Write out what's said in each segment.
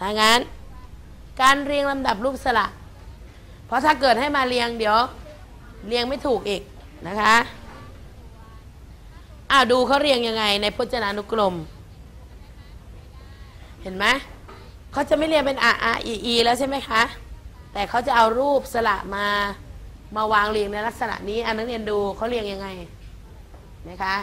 ถ้างั้น การเรียงลำดับรูปสระ เพราะถ้าเกิดให้มาเรียงเดี๋ยว เรียงไม่ถูกอีกนะคะอ้าวดูเขาเรียงยังไงในพจนานุกรม เห็นไหมเขาจะไม่เรียงเป็นอาอาอีอีแล้วใช่ไหมคะ แต่เขาจะเอารูปสระมามาวางเรียงในลักษณะนี้อันนักเรียนดูเขาเรียงยังไงนะคะ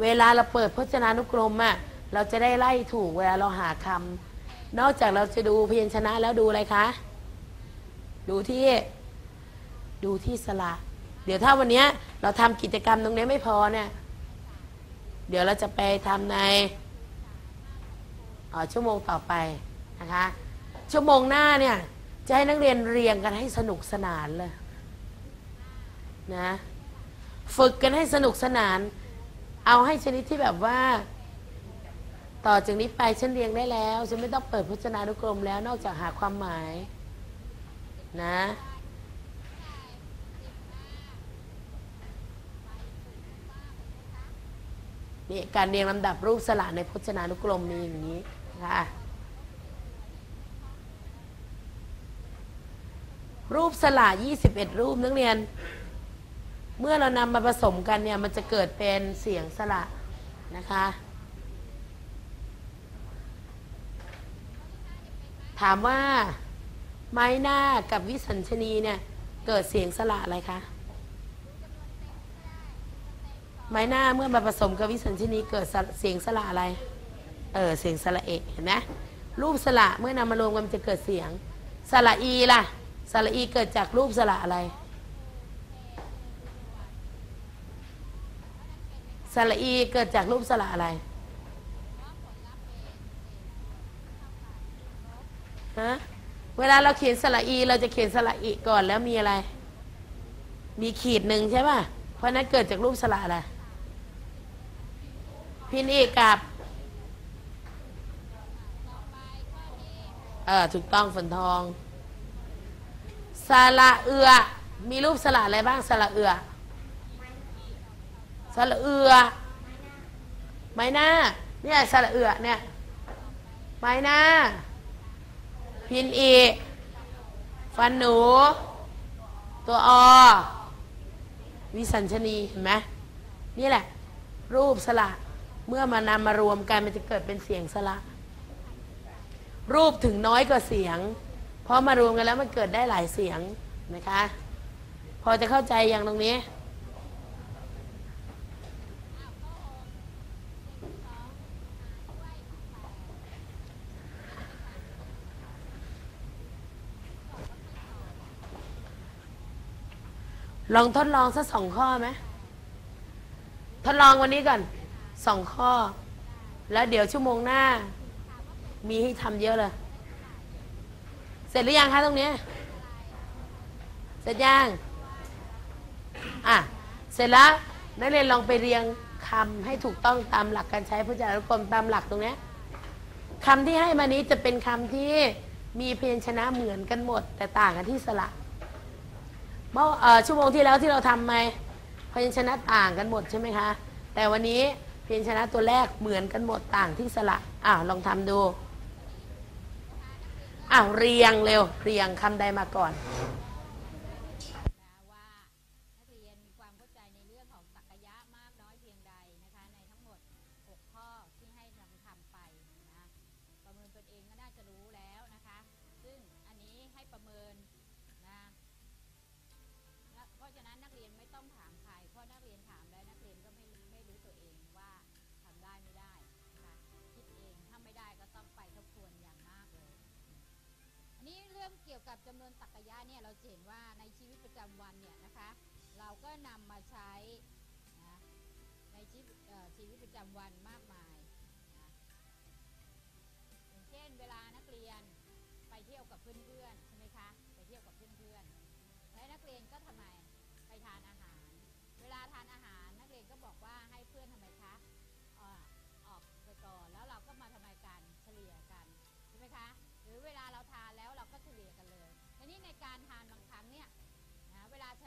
เวลาเราเปิดพจนานุกรมอะ เราจะได้ไล่ถูกเวลาเราหาคำนอกจากเราจะดูพยัญชนะแล้วดูอะไรคะ ดูที่ดูที่สระเดี๋ยวถ้าวันนี้เราทำกิจกรรมตรงนี้ไม่พอเนี่ย เดี๋ยวเราจะไปทำในอ่าชั่วโมงต่อไปนะคะ ชั่วโมงหน้าเนี่ย จะให้นักเรียนเรียงกันให้สนุกสนานเลยนะ ฝึกกันให้สนุกสนาน เอาให้ชนิดที่แบบว่า ต่อจากนี้ไปฉันเรียงได้แล้ว ฉันไม่ต้องเปิดพจนานุกรมแล้วนอกจากหาความหมาย นะ นี่การเรียงลำดับรูปสระในพจนานุกรมมีอย่างนี้นะคะรูปสระ21 รูปนักเรียน เมื่อเรานำมาผสมกันเนี่ย มันจะเกิดเป็นเสียงสระนะคะ ถามว่าไม้หน้ากับวิสัญชนีเนี่ย เกิดเสียงสระอะไรคะไม้หน้าเมื่อมาผสมกับวิสัญชนีเกิดเสียงสระอะไร เออเสียงสระเอกเห็นไหมรูปสระเมื่อนำมารวมกันมันจะเกิดเสียงสระอีล่ะสระอีเกิดจากรูปสระอะไรสระอีเกิดจากรูปสระอะไร ฮะเวลาเราเขียนสระอี เราจะเขียนสระอีก่อนแล้วมีอะไร มีขีดหนึ่งใช่ป่ะ เพราะนั้นเกิดจากรูปสระอะไรพินอีกับเออถูกต้องฝนทองสระเอือ มีรูปสระอะไรบ้างสระเอือสระเอือ ไม้หน้า เนี่ยสระเอือเนี่ย ไม้หน้า พินอีฟันหนู ตัวอวิสัญชนีเห็นไหมนี่แหละ รูปสระเมื่อมานำมารวมกันมันจะเกิดเป็นเสียงสระรูปถึงน้อยกว่าเสียง เพราะมารวมกันแล้วมันเกิดได้หลายเสียงนะคะ พอจะเข้าใจอย่างตรงนี้ ลองทดลองสักสองข้อไหมทดลองวันนี้ก่อนสองข้อ แล้วเดี๋ยวชั่วโมงหน้า มีให้ทำเยอะเลย เสร็จหรือยังคะตรงนี้ เสร็จยังอะ เสร็จแล้วนักเรียนลองไปเรียงคำให้ถูกต้องตามหลักการใช้พจนานุกรมตามหลักตรงนี้คำที่ให้มานี้จะเป็นคำที่มีพยัญชนะเหมือนกันหมด แต่ต่างกันที่สระ เมื่ออชั่วโมงที่แล้วที่เราทำไหมพยัญชนะต่างกันหมดใช่ไหมคะ แต่วันนี้พยัญชนะตัวแรกเหมือนกันหมดต่างที่สระอ้าวลองทำดูอ้าวเรียงเร็วเรียงคำใดมาก่อน นนี้เรื่องเกี่ยวกับจำนวนตรกยะเนี่ยเราเห็นว่าในชีวิตประจำวันเนี่ยนะคะ เราก็นำมาใช้นะในชีวิตชีวิตประจำวันมากมายนะอย่างเช่นเวลานักเรียนไปเที่ยวกับเพื่อนๆใช่ไหมคะไปเที่ยวกับเพื่อนๆและนักเรียนก็ทำไมไปทานอาหาร เวลาทานอาหารนักเรียนก็บอกว่าให้เพื่อนทำไมคะ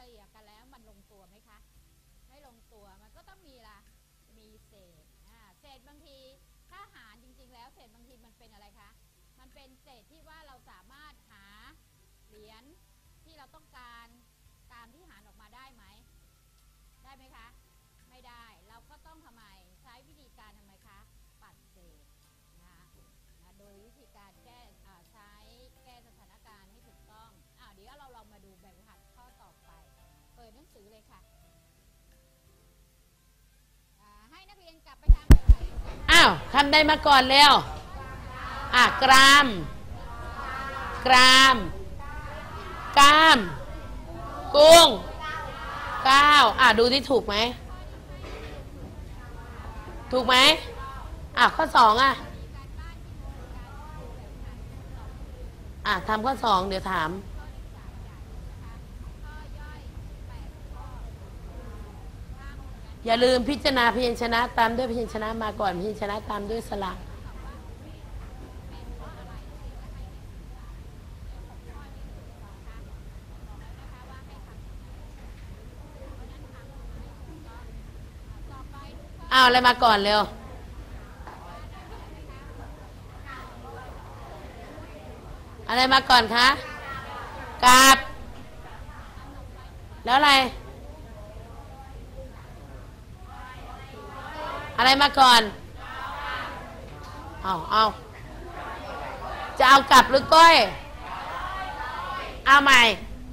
ลี่ยกันแล้วมันลงตัวไหมคะ ไม่ลงตัวมันก็ต้องมีละมีเศษอ่าเศษบางทีถ้าหารจริง ๆ แล้วเศษบางทีมันเป็นอะไรคะ มันเป็นเศษที่ว่าเราสามารถหาเหรียญที่เราต้องการตามที่หารออกมาได้ไหม ได้ไหมคะ สือเลยค่ะให้นักเรียนกลับไปทำอ้าวทำได้มาก่อนเร็วอะกราม กรามกราม กุ้งก้าวอะดูที่ถูกไหม ถูกไหมอะข้อสองอะอะทำข้อสองเดี๋ยวถาม อย่าลืมพิจารณาพยัญชนะตามด้วยพยัญชนะมาก่อนพยัญชนะตามด้วยสระเอาอะไรมาก่อนเร็วอะไรมาก่อนคะกาบแล้วอะไร อะไรมาก่อนเอาเอาจะเอากลับหรือก้อย เอาใหม่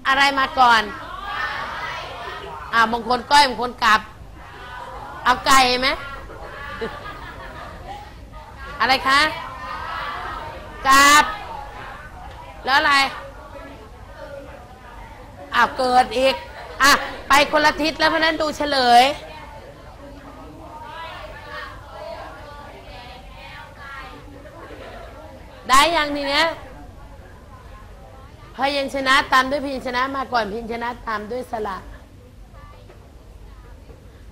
อะไรมาก่อนอ่ามงคลก้อยมงคลกลับ เอาไก่ไหมอะไรคะกลับ แล้วอะไรอ้าวเกิดอีกอะไปคนละทิศแล้วเพราะฉะนั้นดูเฉลย ได้ยังทีเนี้ยพยัญชนะตามด้วยพยัญชนะมาก่อนพยัญชนะตามด้วยสระ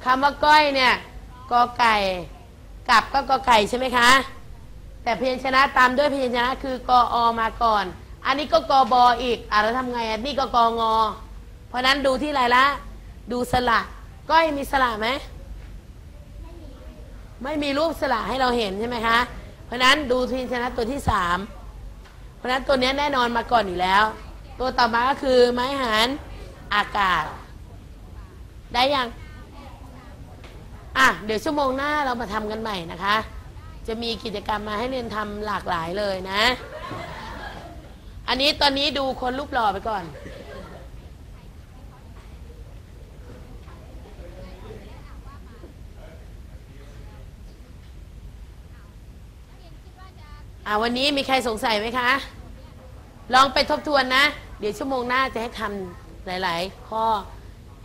คำว่าก้อยเนี่ยกอไก่กลับก็กอไก่ใช่ไหมคะ แต่พยัญชนะตามด้วยพยัญชนะคือกออมาก่อน อันนี้ก็กอบออีกอะแล้วทำไงอะนี่ก็กองอ เพราะนั้นดูที่อะไรละ ดูสระก้อยมีสระไหมไม่มีรูปสระให้เราเห็นใช่ไหมคะ ราะนั้นดูพยัญชนะตัวที่สามเพราะนั้นตัวนี้แน่นอนมาก่อนอยู่แล้ว ตัวต่อมาก็คือไม้หันอากาศ ได้ยังอะเดี๋ยวชั่วโมงหน้าเรามาทำกันใหม่นะคะ จะมีกิจกรรมมาให้เรียนทำหลากหลายเลยนะ อันนี้ตอนนี้ดูคนรูปหล่อไปก่อน อ่าวันนี้มีใครสงสัยไหมคะ ลองไปทบทวนนะ เดี๋ยวชั่วโมงหน้าจะให้ทำหลาย ๆ ข้อ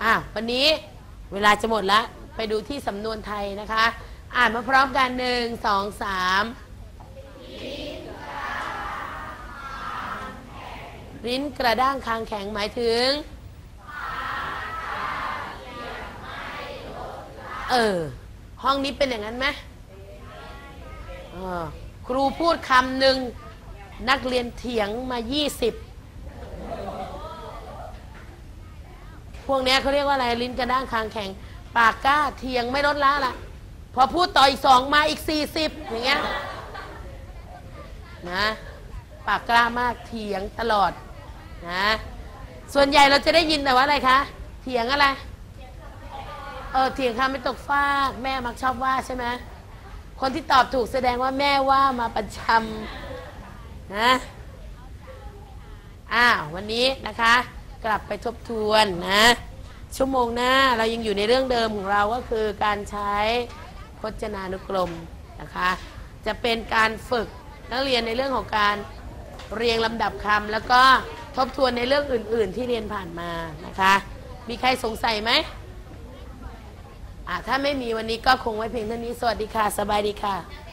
อะวันนี้เวลาจะหมดละไปดูที่สำนวนไทยนะคะ อ่านมาพร้อมกันหนึ่งสองสามลิ้นกระด้างคางแข็งหมายถึง เออ ห้องนี้เป็นอย่างนั้นไหมเออ ครูพูดคำหนึ่งนักเรียนเถียงมา20พวกนี้เขาเรียกว่าอะไรลิ้นกระด้างคางแข็ง ปากกล้าเถียงไม่ลดละละพอพูดต่ออีกสองมาอีก40อย่างเงี้ยนะปากกล้ามากเถียงตลอดนะส่วนใหญ่เราจะได้ยินแต่ว่าอะไรคะเถียงอะไรเออเถียงคำไม่ตกฟากแม่มักชอบว่าใช่ไหม คนที่ตอบถูกแสดงว่าแม่ว่ามาประจำนะอ้าววันนี้นะคะ กลับไปทบทวนนะ ชั่วโมงหน้าเรายังอยู่ในเรื่องเดิมของเราก็คือการใช้พจนานุกรมนะคะ จะเป็นการฝึกนักเรียนในเรื่องของการเรียงลำดับคำแล้วก็ทบทวนในเรื่องอื่น ๆ ที่เรียนผ่านมานะคะ มีใครสงสัยไหม ถ้าไม่มีวันนี้ก็คงไว้เพียงเท่านี้ สวัสดีค่ะ สบายดีค่ะ